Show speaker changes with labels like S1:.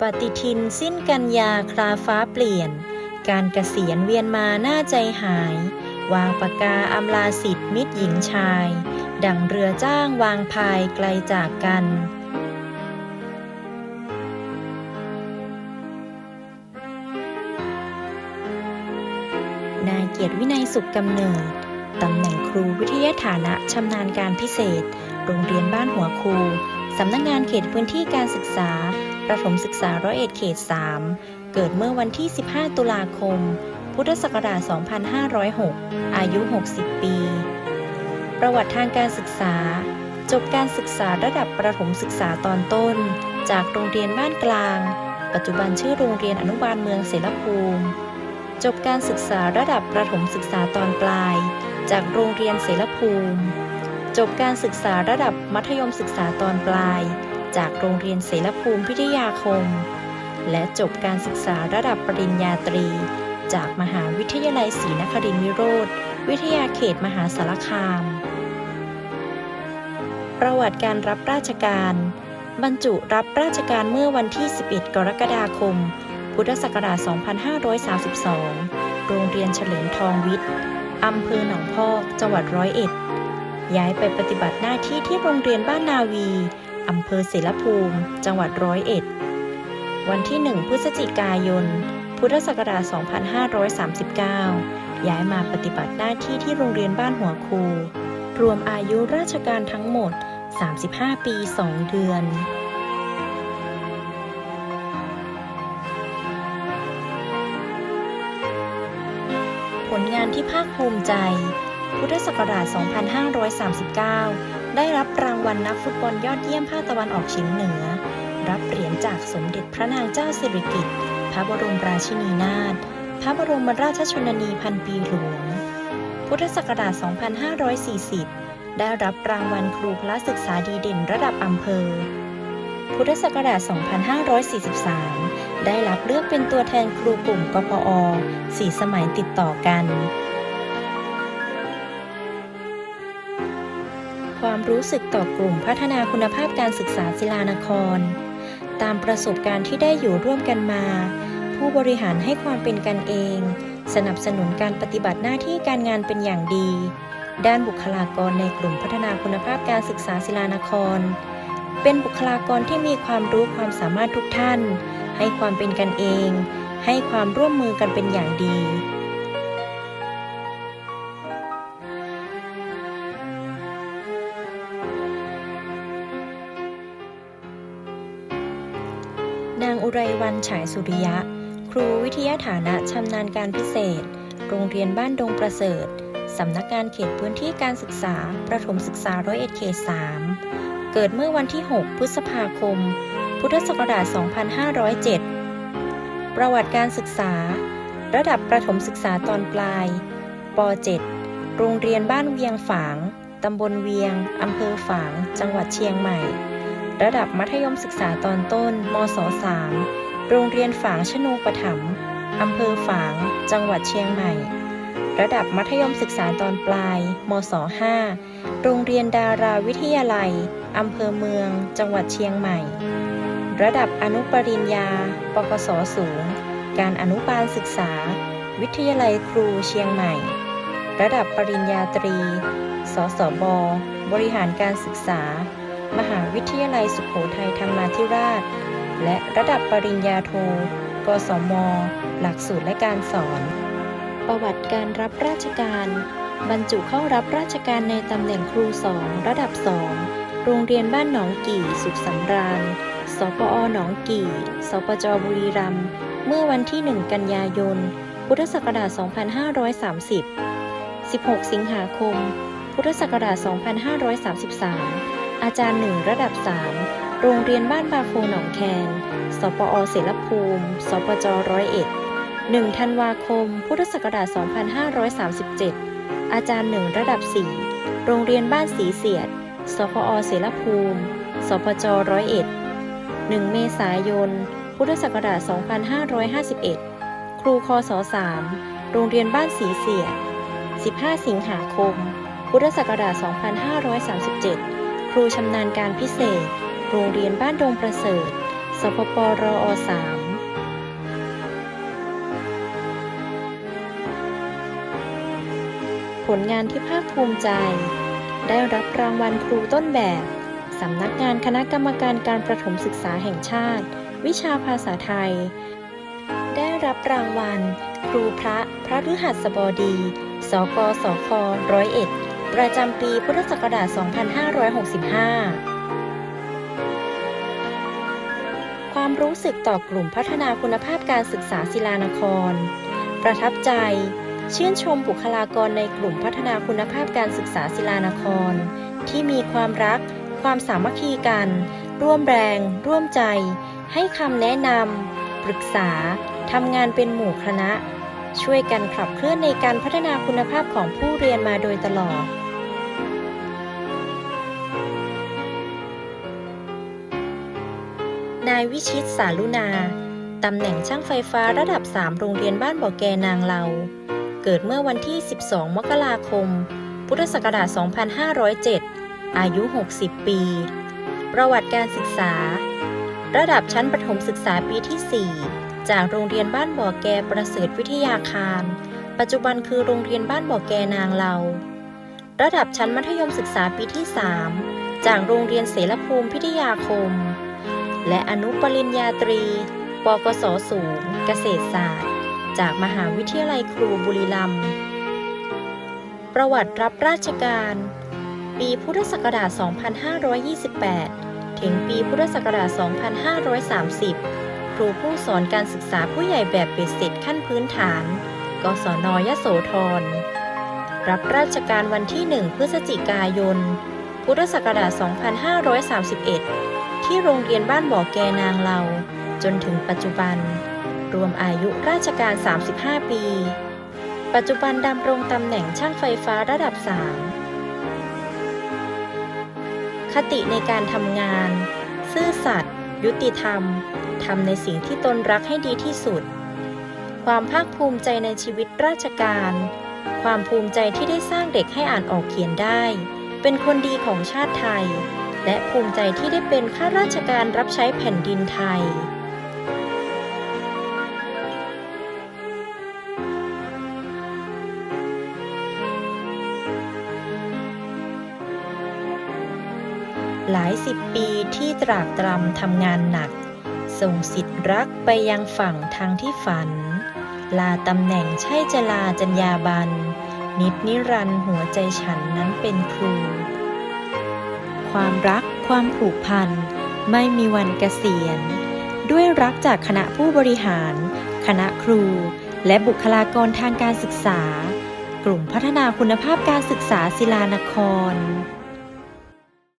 S1: ปฏิทินสิ้นกันยาคลาฟ้าเปลี่ยน การเกษียณเวียนมาหน้าใจหาย วางปากกาอำลาสิทธิ์มิตรหญิงชาย ดังเรือจ้างวางพายไกลจากกันนายเกียรติวินัยสุขกำเนิด ตำแหน่งครูวิทยาฐานะชำนาญการพิเศษ โรงเรียนบ้านหัวคู สำนักงงานเขตพื้นที่การศึกษา ประถมศึกษาร้อยเอ็ดเขต 3 เกิดเมื่อวันที่ 15 ตุลาคม พุทธศักราช 2506 อายุ 60 ปี ประวัติทางการศึกษา จบการศึกษาระดับประถมศึกษาตอนต้น จากโรงเรียนบ้านกลาง ปัจจุบันชื่อโรงเรียนอนุบาลเมืองเสรภูมิ จบการศึกษาระดับประถมศึกษาตอนปลาย จากโรงเรียนเสรภูมิ จบการศึกษาระดับมัธยมศึกษาตอนปลาย จากโรงเรียนเสรภูมิพิทยาคม และจบการศึกษาระดับปริญญาตรี จากมหาวิทยาลัยศรีนครินทรวิโรธวิทยาเขตมหาสารคาม ประวัติการรับราชการ บรรจุรับราชการเมื่อวันที่ 11 กรกฎาคม พุทธศักราช 2532 โรงเรียนเฉลิมทองวิทย์อำเภอหนองพอก จังหวัดร้อยเอ็ด ย้ายไปปฏิบัติหน้าที่ที่โรงเรียนบ้านนาวีอำเภอเสรภูมิ จังหวัดร้อยเอ็ด วันที่ 1 พฤศจิกายน พุทธศักราช 2539 ย้ายมาปฏิบัติหน้าที่ที่โรงเรียนบ้านหัวคู รวมอายุราชการทั้งหมด 35 ปี 2 เดือนผลงานที่ภาคภูมิใจ พุทธศักราช 2539 ได้รับรางวัลนักฟุตบอลยอดเยี่ยมภาคตะวันออกเฉียงเหนือ รับเหรียญจากสมเด็จพระนางเจ้าสิริกิติ์ พระบรมราชินีนาถ พระบรมราชชนนีพันปีหลวง พุทธศักราช 2540 ได้รับรางวัลครูพละศึกษาดีเด่นระดับอำเภอ พุทธศักราช 2543 ได้รับเลือกเป็นตัวแทนครูกลุ่มกพอสี่สมัยติดต่อกัน ความรู้สึกต่อกลุ่มพัฒนาคุณภาพการศึกษาศิลานคร ตามประสบการณ์ที่ได้อยู่ร่วมกันมา ผู้บริหารให้ความเป็นกันเอง สนับสนุนการปฏิบัติหน้าที่การงานเป็นอย่างดี ด้านบุคลากรในกลุ่มพัฒนาคุณภาพการศึกษาศิลานคร เป็นบุคลากรที่มีความรู้ความสามารถทุกท่าน ให้ความเป็นกันเอง ให้ความร่วมมือกันเป็นอย่างดี นางอุไรวันฉายสุริยะ ครูวิทยาฐานะชำนาญการพิเศษ โรงเรียนบ้านดงประเสริฐ สำนักงานเขตพื้นที่การศึกษา ประถมศึกษาร้อยเอ็ดเขต3เกิดเมื่อวันที่ 6 พฤษภาคม พุทธศักราช 2507 ประวัติการศึกษา ระดับประถมศึกษาตอนปลาย ป .7 โรงเรียนบ้านเวียงฝาง ตำบลเวียง อำเภอฝาง จังหวัดเชียงใหม่ ระดับมัธยมศึกษาตอนต้น มศ 3 โรงเรียนฝางชนูปถัมภ์อำเภอฝาง จังหวัดเชียงใหม่ ระดับมัธยมศึกษาตอนปลาย มศ 5 โรงเรียนดาราวิทยาลัยอำเภอเมือง จังหวัดเชียงใหม่ ระดับอนุปริญญา ปกศสูง การอนุบาลศึกษา วิทยาลัยครูเชียงใหม่ ระดับปริญญาตรี สสบ บริหารการศึกษา มหาวิทยาลัยสุขโขทัยธรรมาธิราช และระดับปริญญาโท กศม หลักสูตรและการสอน ประวัติการรับราชการ บรรจุเข้ารับราชการในตำแหน่งครูสองระดับสองโรงเรียนบ้านหนองกี่สุขสำราญ สปอหนองกี่ สปจบุรีรัมย์ เมื่อวันที่ 1 กันยายน พุทธศักราช 2530 16 สิงหาคม พุทธศักราช 2533 อาจารย์หนึ่งระดับ 3 โรงเรียนบ้านบาโคหนองแคน สปอเสรภูมิ สปจร้อยเอ็ด1ธันวาคม พุทธศักราช 2537 อาจารย์หนึ่งระดับ 4 โรงเรียนบ้านสีเสียด สพอเสรภูมิ สพจร้อยเอ็ด1เมษายน พุทธศักราช 2551 ครูคศ3โรงเรียนบ้านสีเสียด 15 สิงหาคม พุทธศักราช 2537 ครูชำนาญการพิเศษ โรงเรียนบ้านดงประเสริฐ สพปรอสามผลงานที่ภาคภูมิใจ ได้รับรางวัลครูต้นแบบ สำนักงานคณะกรรมการการประถมศึกษาแห่งชาติ วิชาภาษาไทย ได้รับรางวัล ครูพระ พระฤหัสบดี สกสคร้อยเอ็ด ประจำปีพุทธศักราช 2565 ความรู้สึกต่อกลุ่มพัฒนาคุณภาพการศึกษาศิลานคร ประทับใจ ชื่นชมบุคลากรในกลุ่มพัฒนาคุณภาพการศึกษาศิลานคร ที่มีความรัก ความสามัคคีกัน ร่วมแรง ร่วมใจ ให้คำแนะนำปรึกษาทำงานเป็นหมู่คณะช่วยกันขับเคลื่อนในการพัฒนาคุณภาพของผู้เรียนมาโดยตลอด นายวิชิตสารุณาตำแหน่งช่างไฟฟ้าระดับ 3 โรงเรียนบ้านบ่อแกนางเลาเกิดเมื่อวันที่ 12 มกราคม พุทธศักราช 2507 อายุ 60 ปี ประวัติการศึกษา ระดับชั้นประถมศึกษาปีที่ 4 จากโรงเรียนบ้านบ่อแกประเสริฐวิทยาคาร ปัจจุบันคือโรงเรียนบ้านบ่อแกนางเลาระดับชั้นมัธยมศึกษาปีที่ 3 จากโรงเรียนเสรภูมิพิทยาคม และอนุปริญญาตรี ปกศสูง เกษตรศาสตร์ จากมหาวิทยาลัยครูบุรีรัมย์ประวัติรับราชการ ปีพุทธศักราช 2528 ถึงปีพุทธศักราช 2530 ครูผู้สอนการศึกษาผู้ใหญ่แบบเบ็ดเสร็จขั้นพื้นฐาน กศนยโสธร รับราชการวันที่ 1 พฤศจิกายน พุทธศักราช 2531 ที่โรงเรียนบ้านบ่อแกนางเลาจนถึงปัจจุบัน รวมอายุราชการ 35 ปี ปัจจุบันดำรงตำแหน่งช่างไฟฟ้าระดับ 3 คติในการทำงาน ซื่อสัตย์ยุติธรรมทำในสิ่งที่ตนรักให้ดีที่สุด ความภาคภูมิใจในชีวิตราชการ ความภูมิใจที่ได้สร้างเด็กให้อ่านออกเขียนได้ เป็นคนดีของชาติไทย และภูมิใจที่ได้เป็นข้าราชการรับใช้แผ่นดินไทย หลายสิบปีที่ตรากตรำทำงานหนัก ส่งสิทธิ์รักไปยังฝั่งทางที่ฝัน ลาตำแหน่งใช่จะลาจัญญาบัน นิดนิรันหัวใจฉันนั้นเป็นครู ความรัก ความผูกพัน ไม่มีวันเกษียณ ด้วยรักจากคณะผู้บริหาร คณะครู และบุคลากรทางการศึกษา กลุ่มพัฒนาคุณภาพการศึกษาศิลานคร